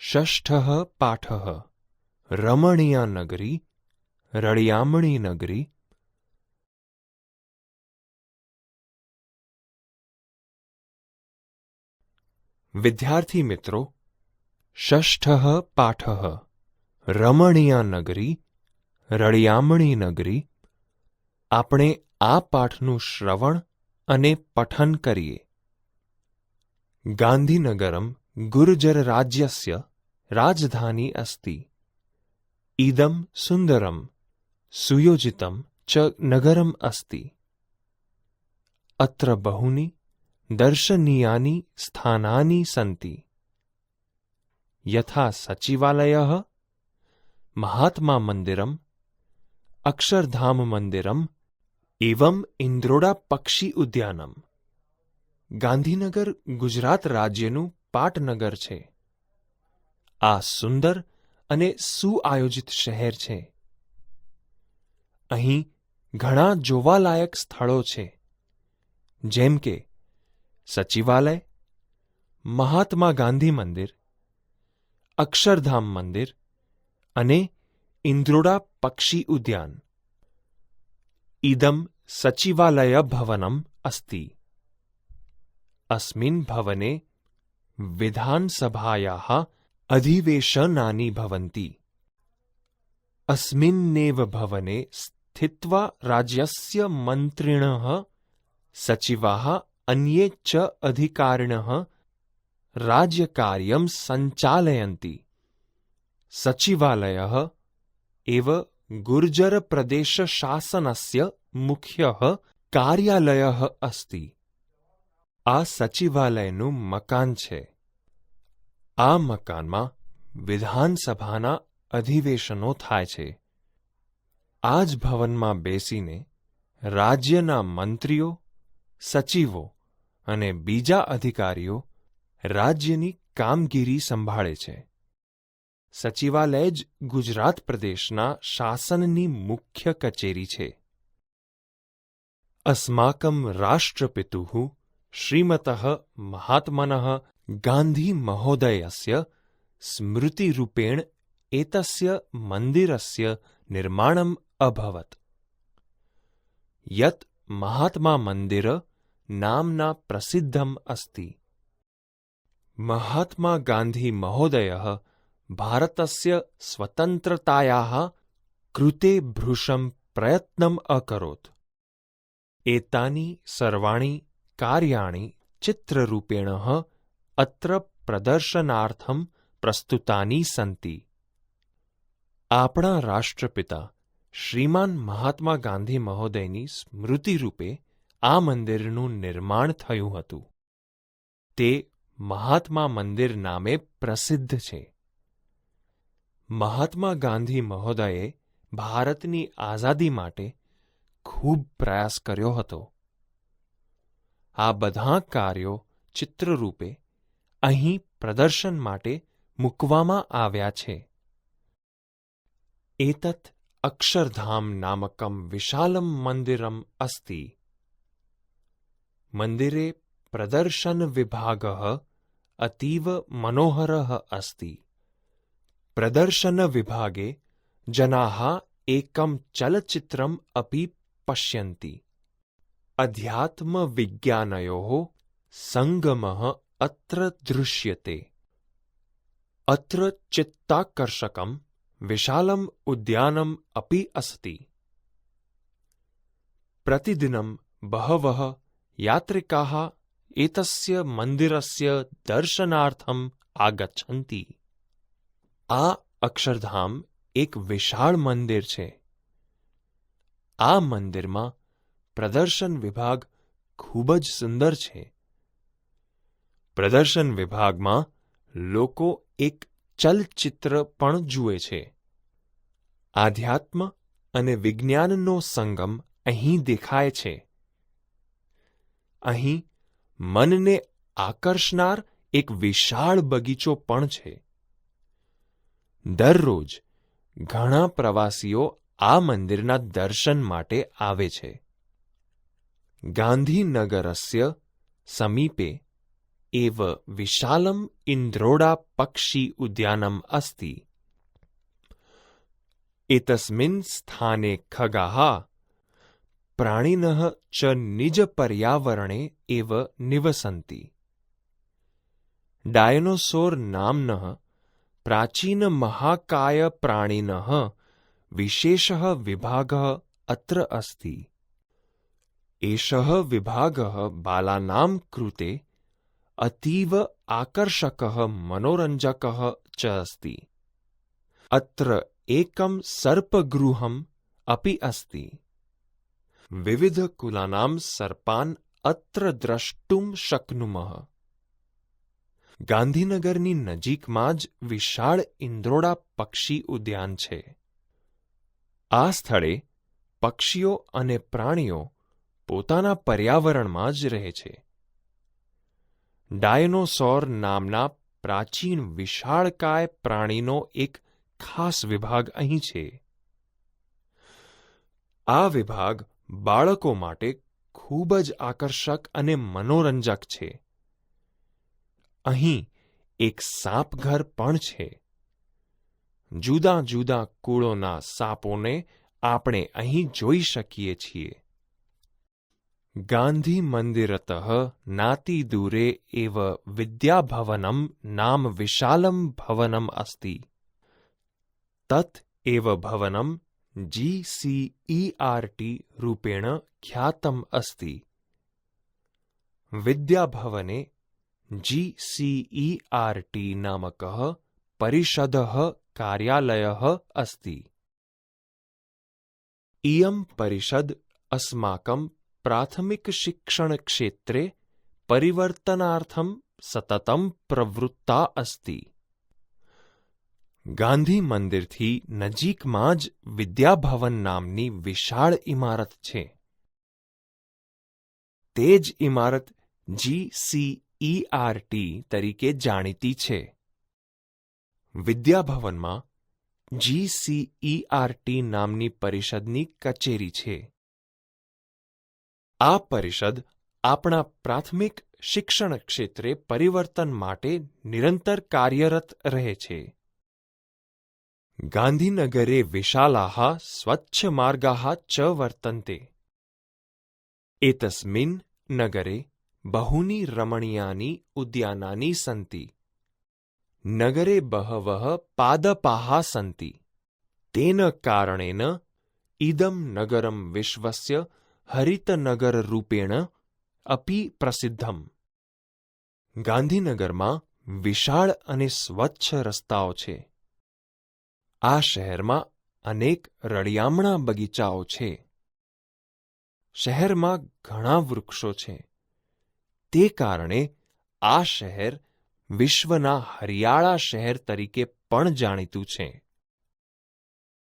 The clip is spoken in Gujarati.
ષષ્ઠઃ પાઠ। રમણીયા નગરી, રળિયામણી નગરી। વિદ્યાર્થી મિત્રો, ષષ્ઠઃ પાઠઃ, રમણીયા નગરી, રળિયામણી નગરી। આપણે આ પાઠનું શ્રવણ અને પઠન કરીએ. ગાંધીનગરમ ગુર્જર રાજ્યસ્ય સુંદરમ સુયોજિતમ ચ નગરમ અસ્તિ અત્ર બહૂની દર્શનીયાની સ્થાનાની સન્તિ યથા સચિવાલયઃ મહાત્મા મંદિરમ અક્ષરધામ મંદિરમ એવં ઇન્દ્રોડા પક્ષી ઉદ્યાનમ ગાંધીનગર ગુજરાત રાજ્યનું પાટનગર છે આ સુંદર અને સુઆયોજિત શહેર છે. અહીં ઘણા જોવાલાયક સ્થળો છે. જેમ કે સચિવાલય, મહાત્મા ગાંધી મંદિર, અક્ષરધામ મંદિર અને ઇન્દ્રોડા પક્ષી ઉદ્યાન. ઇદમ સચિવાલય ભવનમ અસ્તિ. અસ્મિન ભવને વિધાનસભાયાः अधिवेशनानि भवन्ति अस्मिन्नेव भवने स्थित्वा राज्यस्य मन्त्रिणः सचिवाः अन्ये च अधिकारिणः राज्यकार्यं सञ्चालयन्ति सचिवालयः एव गुर्जरप्रदेशशासनस्य मुख्यः કાર્યાલયઃ અસ્તિ આ સચિવાલયનું મકાન છે આ મકાનમાં વિધાનસભાના અધિવેશનો થાય છે. આ જ ભવનમાં બેસીને રાજ્યના મંત્રીઓ, સચિવો અને બીજા અધિકારીઓ રાજ્યની કામગીરી સંભાળે છે. સચિવાલય જ ગુજરાત પ્રદેશના શાસનની મુખ્ય કચેરી છે. અસ્માકમ રાષ્ટ્રપિતુ શ્રીમતઃ મહાત્મનઃ ગાંધી મહોદયસ્ય સ્મૃતિરૂપેણ એતસ્ય મંદિરસ્ય નિર્માણમ અભવત યત મહાત્મા મંદિર अस्ति। પ્રસિદ્ધમ અસ્તિ મહાત્મા ગાંધી भृशं प्रयत्नम् अकरोत्। કૃતે सर्वाणि પ્રયત્નમ અકરોત અત્ર પ્રદર્શનાર્થમ પ્રસ્તુતાની સંતિ આપણા રાષ્ટ્રપિતા શ્રીમાન મહાત્મા ગાંધી મહોદયની સ્મૃતિરૂપે આ મંદિરનું નિર્માણ થયું હતું। તે મહાત્મા મંદિર નામે પ્રસિદ્ધ છે મહાત્મા ગાંધી મહોદયે ભારતની આઝાદી માટે ખૂબ પ્રયાસ કર્યો હતો આ બધા કાર્યો ચિત્રરૂપે અહીં પ્રદર્શન માટે મૂકવામાં આવ્યા છે. એતત અક્ષરધામ નામકમ વિશાલમ મંદિરમ અસ્તિ. મંદિરે પ્રદર્શન વિભાગ અતીવ મનોહર અસ્તિ. પ્રદર્શન વિભાગે જના એકમ ચલચિત્રમ અપી પશ્યંતિ. અધ્યાત્મ વિજ્ઞાનયો સંગમ અત્ર દૃશ્યતે અત્ર ચિત્તાકર્ષકમ વિશાલમ ઉદ્યાનમ અપि अस्ति प्रतिदिनं बहवः यात्रिकाः एतस्य मन्दिरस्य दर्शनार्थम् आगच्छन्ति આ અક્ષરધામ એક વિશાળ મંદિર છે આ મંદિરમાં પ્રદર્શન વિભાગ ખૂબ જ સુંદર છે પ્રદર્શન વિભાગમાં લોકો એક ચલચિત્ર પણ જુએ છે. આધ્યાત્મ અને વિજ્ઞાનનો સંગમ અહીં દેખાય છે. અહીં મનને આકર્ષનાર એક વિશાળ બગીચો પણ છે. દરરોજ ઘણા પ્રવાસીઓ આ મંદિરના દર્શન માટે આવે છે. ગાંધીનગરસ્ય સમીપે एव विशालम् इन्द्रोडा पक्षी उद्यानम् अस्ति एतस्मिन् स्थाने खगाः प्राणिनः च निजपर्यावरणे एव निवसन्ति डायनोसोर् नाम्नः प्राचीनमहाकायप्राणिनः विशेषः विभागः अत्र अस्ति एषः विभागः बालानां कृते अतीव आकर्षकः मनोरञ्जकः च अस्ति अत्र एकं सर्पगृहम् अपि अस्ति विविधकुलानां सर्पान् अत्र द्रष्टुं शक्नुमः ગાંધીનગરની નજીકમાં જ વિશાળ ઇન્દ્રોડા પક્ષી ઉદ્યાન છે આ સ્થળે પક્ષીઓ અને પ્રાણીઓ પોતાના પર્યાવરણમાં જ રહે છે ડાયનોસોર નામના પ્રાચીન વિશાળકાય પ્રાણીનો એક ખાસ વિભાગ અહીં છે. આ વિભાગ બાળકો માટે ખૂબ જ આકર્ષક અને મનોરંજક છે. અહીં એક સાપઘર પણ છે. જુદા જુદા કુળોના સાપોને આપણે અહીં જોઈ શકીએ છીએ. गान्धिमन्दिरतः नातिदूरे एव विद्याभवनं नाम विशालं भवनम् अस्ति तत् एव भवनं जी सी ई आर् टी रूपेण ख्यातम् अस्ति विद्याभवने जी सी ई आर् टी नामकः परिषदः कार्यालयः अस्ति इयं परिषद् अस्माकं પ્રાથમિક શિક્ષણ ક્ષેત્રે પરિવર્તનાર્થમ સતતમ પ્રવૃત્તા અસ્તિ. ગાંધી મંદિરથી નજીકમાં જ વિદ્યાભવન નામની વિશાળ ઇમારત છે. તે જ ઇમારત જીસીઈઆરટી તરીકે જાણીતી છે. વિદ્યાભવનમાં જીસીઈઆરટી નામની પરિષદની કચેરી છે. આ પરિષદ આપણા પ્રાથમિક શિક્ષણ ક્ષેત્રે પરિવર્તન માટે નિરંતર કાર્યરત રહે છે. ગાંધીનગરે વિશાલાહ સ્વચ્છ માર્ગાહ ચ વર્તન્તે. એતસ્મિન નગરે બહુની રમણીયાની ઉદ્યાનાની સંતિ. નગરે બહવહ પાદપાહ સંતિ. તેન કારણેન ઇદમ નગરમ વિશ્વસ્ય હરિતનગર રૂપેણ અપી પ્રસિદ્ધમ. ગાંધીનગરમાં વિશાળ અને સ્વચ્છ રસ્તાઓ છે. આ શહેરમાં અનેક રળિયામણા બગીચાઓ છે. શહેરમાં ઘણા વૃક્ષો છે. તે કારણે આ શહેર વિશ્વના હરિયાળા શહેર તરીકે પણ જાણીતું છે.